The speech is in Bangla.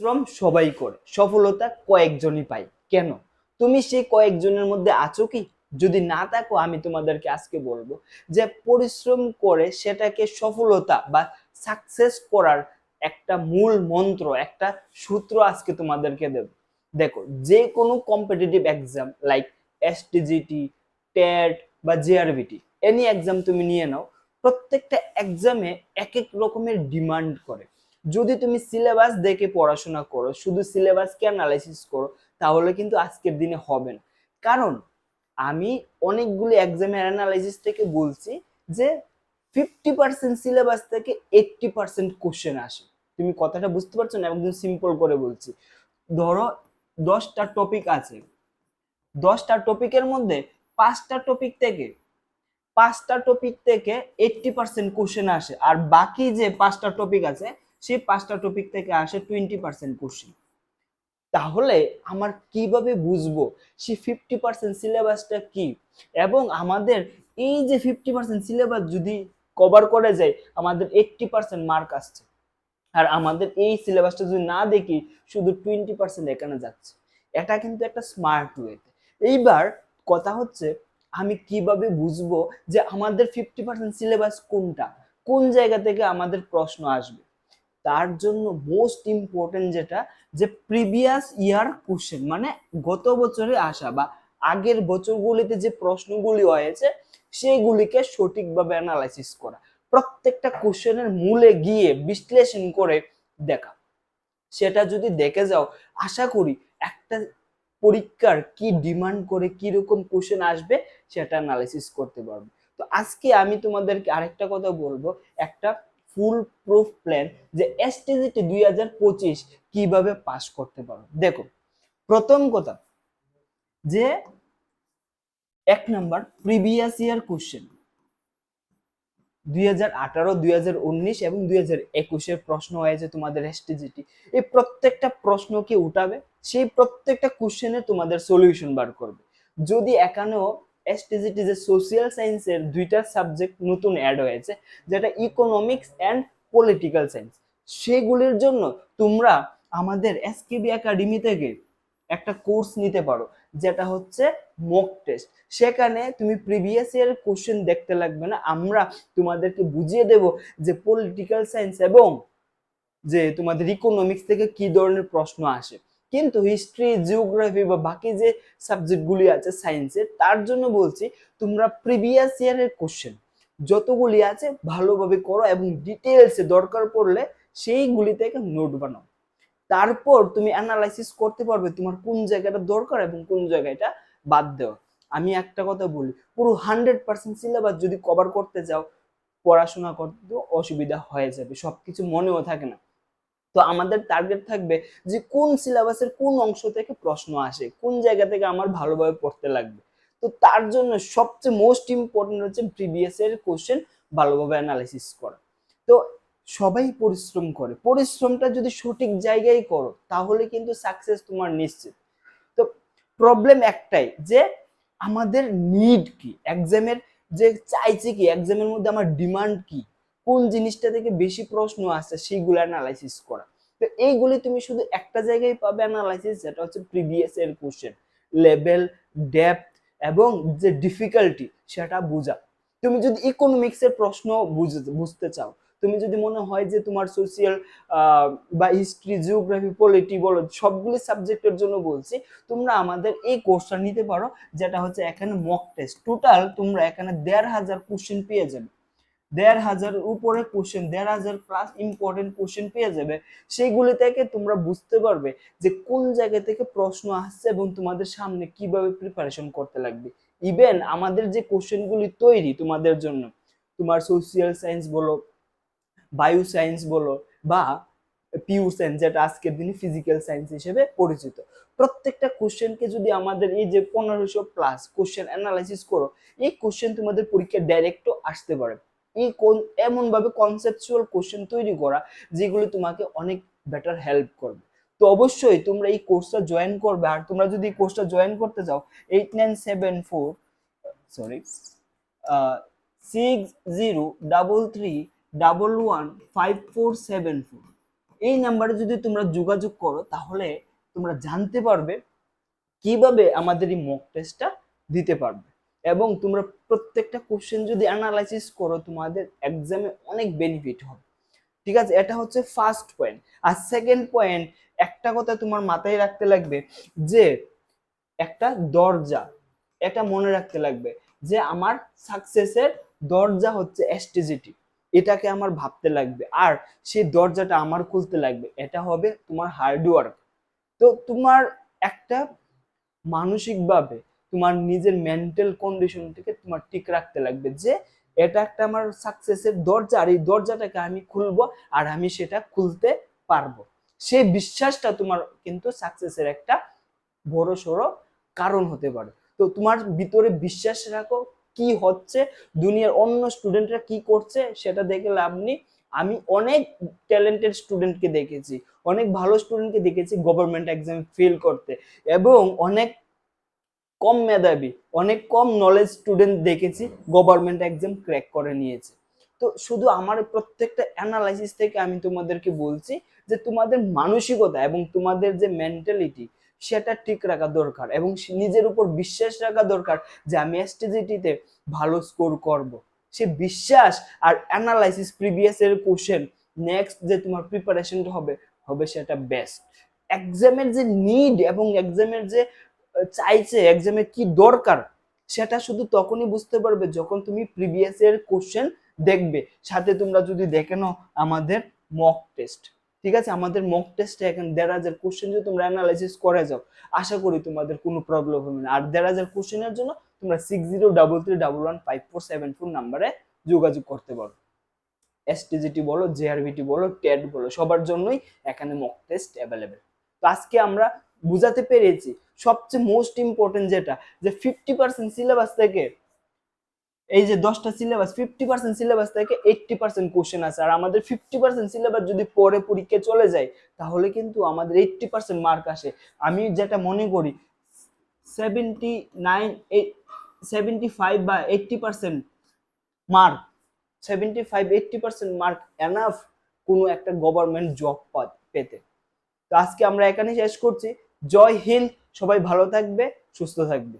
পরিশ্রম সবাই করে, সফলতা কয়েকজনই পায় কেন? তুমি সেই কয়েকজনের মধ্যে আছো কি? যদি না থাকো, আমি তোমাদেরকে আজকে বলব যে পরিশ্রম করে সেটাকে সফলতা বা সাকসেস করার একটা মূল মন্ত্র, একটা সূত্র আজকে তোমাদেরকে দেব। দেখো, যে কোনো competitive exam like STGT TET বা জিআরবিটি এনি এক্সাম তুমি নিয়ে নাও, প্রত্যেকটা এক্সামে এক এক রকমের ডিমান্ড করে। যদি তুমি সিলেবাস দেখে পড়াশোনা করো, শুধু সিলেবাসকে অ্যানালাইসিস করো, তাহলে কিন্তু আজকের দিনে হবে না। কারণ আমি অনেকগুলি এক্সামের অ্যানালাইসিস থেকে বলছি যে ফিফটি পার্সেন্ট সিলেবাস থেকে এইটটি পার্সেন্ট কোশ্চেন আসে। তুমি কথাটা বুঝতে পারছ না? একদম সিম্পল করে বলছি। ধরো দশটা টপিক আছে। দশটা টপিকের মধ্যে পাঁচটা টপিক থেকে, পাঁচটা টপিক থেকে এইটটি পার্সেন্ট কোশ্চেন আসে। আর বাকি যে পাঁচটা টপিক আছে সেই পাঁচটা টপিক থেকে আসে টোয়েন্টি পার্সেন্ট কোশ্চেন তাহলে আমার কীভাবে বুঝব সেই ফিফটি পার্সেন্ট সিলেবাসটা কি? এবং আমাদের এই যে ফিফটি পার্সেন্ট সিলেবাস যদি কভার করে যায়, আমাদের এইটটি পার্সেন্ট মার্ক আসছে। আর আমাদের এই সিলেবাসটা যদি না দেখি, শুধু টোয়েন্টি পার্সেন্ট এখানে যাচ্ছে। এটা কিন্তু একটা স্মার্ট ওয়েতে এইবার কথা হচ্ছে, আমি কীভাবে বুঝব যে আমাদের ফিফটি পার্সেন্ট সিলেবাস কোনটা? কোন জায়গা থেকে আমাদের প্রশ্ন আসবে? তার জন্য মোস্ট ইম্পর্টেন্ট যেটা, যে প্রিভিয়াস ইয়ার কোশ্চেন মানে গত বছরে আসা বা আগের বছরগুলিতে যে প্রশ্নগুলি হয়েছে সেইগুলিকে সঠিকভাবে অ্যানালাইসিস করা। প্রত্যেকটা কোশ্চেনের মূলে গিয়ে বিশ্লেষণ করে দেখা। সেটা যদি দেখে যাও, আশা করি একটা পরীক্ষার কি ডিমান্ড করে কি রকম কোশ্চেন আসবে, সেটা অ্যানালাইসিস করতে পারবে। তো আজকে আমি তোমাদেরকে আরেকটা কথা বলব। একটা ফুল প্রুফ প্ল্যান যে এসটিজিটি দুই হাজার পঁচিশ কীভাবে পাস করতে পারো। দেখো, প্রথম কথা যে এক নাম্বার প্রিভিয়াস ইয়ার কোশ্চেন দুই হাজার আঠারো, দুই হাজার উনিশ এবং দুই হাজার একুশের প্রশ্ন হয়েছে তোমাদের এসটিজিটি এই প্রত্যেকটা প্রশ্নকে উঠাবে, সেই প্রত্যেকটা কোশ্চেনে তোমাদের সলিউশন বার করবে। যদি এখানেও এসটিজিটি যে সোশিয়াল সায়েন্সের দুইটা সাবজেক্ট নতুন অ্যাড হয়েছে, যেটা ইকোনমিক্স অ্যান্ড পলিটিক্যাল সায়েন্স সেগুলির জন্য তোমরা আমাদের এসকেবি একাডেমি থেকে একটা কোর্স নিতে পারো, যেটা হচ্ছে মক টেস্ট সেখানে তুমি প্রিভিয়াস ইয়ারের কোশ্চেন দেখতে লাগবে না, আমরা তোমাদেরকে বুঝিয়ে দেব যে পলিটিক্যাল সায়েন্স এবং যে তোমাদের ইকোনমিক্স থেকে কি ধরনের প্রশ্ন আসে। কিন্তু হিস্ট্রি জিওগ্রাফি বা বাকি যে সাবজেক্টগুলি আছে সায়েন্সের তার জন্য বলছি তোমরা প্রিভিয়াস ইয়ারের কোশ্চেন যতগুলি আছে ভালোভাবে করো এবং ডিটেলসে দরকার পড়লে সেইগুলি থেকে নোট বানাও। তারপর তুমি অ্যানালাইসিস করতে পারবে তোমার কোন জায়গাটা দরকার এবং কোন জায়গাটা বাদ দেওয়া। আমি একটা কথা বলি, পুরো হান্ড্রেড পার্সেন্ট সিলেবাস যদি কভার করতে যাও, পড়াশোনা করতে অসুবিধা হয়ে যাবে, সবকিছু মনেও থাকে না। তো আমাদের টার্গেট থাকবে যে কোন সিলেবাসের কোন অংশ থেকে প্রশ্ন আসে, কোন জায়গা থেকে আমার ভালোভাবে পড়তে লাগবে। তো তার জন্য সবচেয়ে মোস্ট ইম্পর্টেন্ট হচ্ছে প্রিভিয়াস এর কোশ্চেন ভালোভাবে অ্যানালাইসিস করা। তো সবাই পরিশ্রম করে। পরিশ্রমটা যদি সঠিক জায়গায় করো, তাহলে কিন্তু সাকসেস তোমার নিশ্চিত। তো প্রবলেম একটাই যে আমাদের নিড কি? এক্সামের যে চাইছি কি? এক্সামের মধ্যে আমার ডিমান্ড কি? কোন জিনিসটা থেকে বেশি প্রশ্ন আসছে সেইগুলো অ্যানালাইসিস করা। তো এইগুলি তুমি শুধু একটা জায়গায় পাবে অ্যানালাইসিস যেটা হচ্ছে প্রিভিয়াস এর কোশ্চেন লেভেল ডেপথ এবং যে ডিফিকাল্টি সেটা বোঝা। তুমি যদি ইকোনমিক্স এর প্রশ্ন বুঝতে চাও, তুমি যদি মনে হয় যে তোমার সোশিয়াল বা হিস্ট্রি জিওগ্রাফি পলিটি বলো, সবগুলি সাবজেক্টের জন্য বলছি, তোমরা আমাদের এই কোর্সটা নিতে পারো, যেটা হচ্ছে এখানে মক টেস্ট টোটাল তোমরা এখানে দেড় হাজার কোশ্চেন পেয়ে যাবে। দেড় হাজার উপরে কোশ্চেন দেড় হাজার প্লাস ইম্পর্টেন্ট কোশ্চেন পেয়ে যাবে। সেইগুলি থেকে তোমরা বুঝতে পারবে যে কোন জায়গা থেকে প্রশ্ন আসছে এবং তোমাদের সামনে কীভাবে প্রিপারেশন করতে লাগবে। ইভেন আমাদের যে কোশ্চেনগুলি তৈরি তোমাদের জন্য, তোমার সোশিয়াল সায়েন্স বলো বায়ো সায়েন্স বলো, বা পিউর সায়েন্স যেটা আজকের দিনে ফিজিক্যাল সায়েন্স হিসেবে পরিচিত। প্রত্যেকটা কোশ্চেনকে যদি আমাদের এই যে পনেরোশো প্লাস কোশ্চেন অ্যানালাইসিস করো, এই কোশ্চেন তোমাদের পরীক্ষা ডাইরেক্টও আসতে পারে। এই কোন এমন ভাবে কনসেপচুয়াল কোশ্চেন তৈরি করা যেগুলো তোমাকে অনেক বেটার হেল্প করবে। তো অবশ্যই তোমরা এই কোর্সটা জয়েন করবে আর তোমরা যদি এই কোর্সটা জয়েন করতে চাও eight nine seven four sorry six zero double three double one five four seven four এই নাম্বারে যদি তোমরা যোগাযোগ করো, তাহলে তোমরা জানতে পারবে কীভাবে আমাদের এই মক টেস্টটা দিতে পারবে। এবং তোমরা প্রত্যেকটা কোশ্চেন যদি অ্যানালাইসিস করো, তোমাদের এক্সামে অনেক বেনিফিট হবে। ঠিক আছে? এটা হচ্ছে ফার্স্ট পয়েন্ট আর সেকেন্ড পয়েন্ট একটা কথা তোমার মাথায় রাখতে লাগবে যে, একটা দরজা, এটা মনে রাখতে লাগবে যে, আমার সাকসেসের দরজা হচ্ছে এসটিজিটি এটাকে আমার ভাবতে লাগবে। আর সেই দরজাটা আমার খুলতে লাগবে। এটা হবে তোমার হার্ডওয়ার্ক তো তোমার একটা মানসিকভাবে তোমার নিজের মেন্টাল কন্ডিশন থেকে তোমার ঠিক রাখতে লাগবে যে এটা একটা আমার সাকসেসের দরজা, আর এই দরজাটাকে আমি খুলবো আর আমি সেটা খুলতে পারব। সেই বিশ্বাসটা তোমার কিন্তু সাকসেসের একটা বড় সড়ো কারণ হতে পারে। তো তোমার ভিতরে বিশ্বাস রাখো কি হচ্ছে, দুনিয়ার অন্য স্টুডেন্টরা কি করছে সেটা দেখে লাভ নেই। আমি অনেক ট্যালেন্টেড স্টুডেন্টকে দেখেছি, অনেক ভালো স্টুডেন্টকে দেখেছি গভর্নমেন্ট এক্সাম ফেল করতে। এবং অনেক কম মেধাবী, অনেক কম নলেজ স্টুডেন্ট দেখেছি গভর্নমেন্ট এক্সাম ক্র্যাক করে নিয়েছে। তো শুধু আমার প্রত্যেকটা অ্যানালাইসিস থেকে আমি তোমাদেরকে বলছি যে তোমাদের মানসিকতা এবং তোমাদের যে মেন্টালিটি সেটা ঠিক রাখা দরকার এবং নিজের উপর বিশ্বাস রাখা দরকার যে আমি এসটিজিটিতে ভালো স্কোর করব। সে বিশ্বাস আর অ্যানালাইসিস প্রিভিয়াস এর কোশ্চেন নেক্সট যে তোমার প্রিপারেশনটা হবে হবে সেটা বেস্ট এক্সামের যে নিড এবং এক্সামের যে চাইছে এক্সামের কি দরকার, সেটা শুধু তখনই বুঝতে পারবে যখন তুমি প্রিভিয়াস এর কোশ্চেন দেখবে। সাথে তোমরা যদি দেখে নাও আমাদের মক টেস্ট ঠিক আছে? আমাদের মক টেস্টে এখন দেড় হাজার কোশ্চেন যদি তোমরা অ্যানালাইসিস করে যাও, আশা করি তোমাদের কোনো প্রবলেম হবে না। আর দেড় হাজার কোশ্চেনের জন্য তোমরা six zero double three double one five four seven four নাম্বারে যোগাযোগ করতে পারো। এসটিজিটি বলো জেআরভিটি বলো টেট বলো, সবার জন্যই এখানে মক টেস্ট অ্যাভেলেবেল তো আজকে আমরা বুঝাতে পেরেছি, সবচেয়ে মোস্ট ইম্পর্টেন্ট যেটা, যে ফিফটি পার্সেন্ট সিলেবাস থেকে, এই যে দশটা সিলেবাস ফিফটি পার্সেন্ট সিলেবাস থেকে এইটটি পার্সেন্ট কোশ্চেন আছে। আর আমাদের ফিফটি পার্সেন্ট সিলেবাস যদি পরে পরীক্ষায় চলে যায়, তাহলে কিন্তু আমাদের এইটটি পার্সেন্ট মার্ক আসে। আমি যেটা মনে করি সেভেন্টি নাইন সেভেন্টি ফাইভ বা eighty percent mark seventy five eighty percent mark enough কোনো একটা গভর্নমেন্ট জব পেতে। তো আজকে আমরা এখানে শেষ করছি। জয় হিন্দ সবাই ভালো থাকবে সুস্থ থাকবে।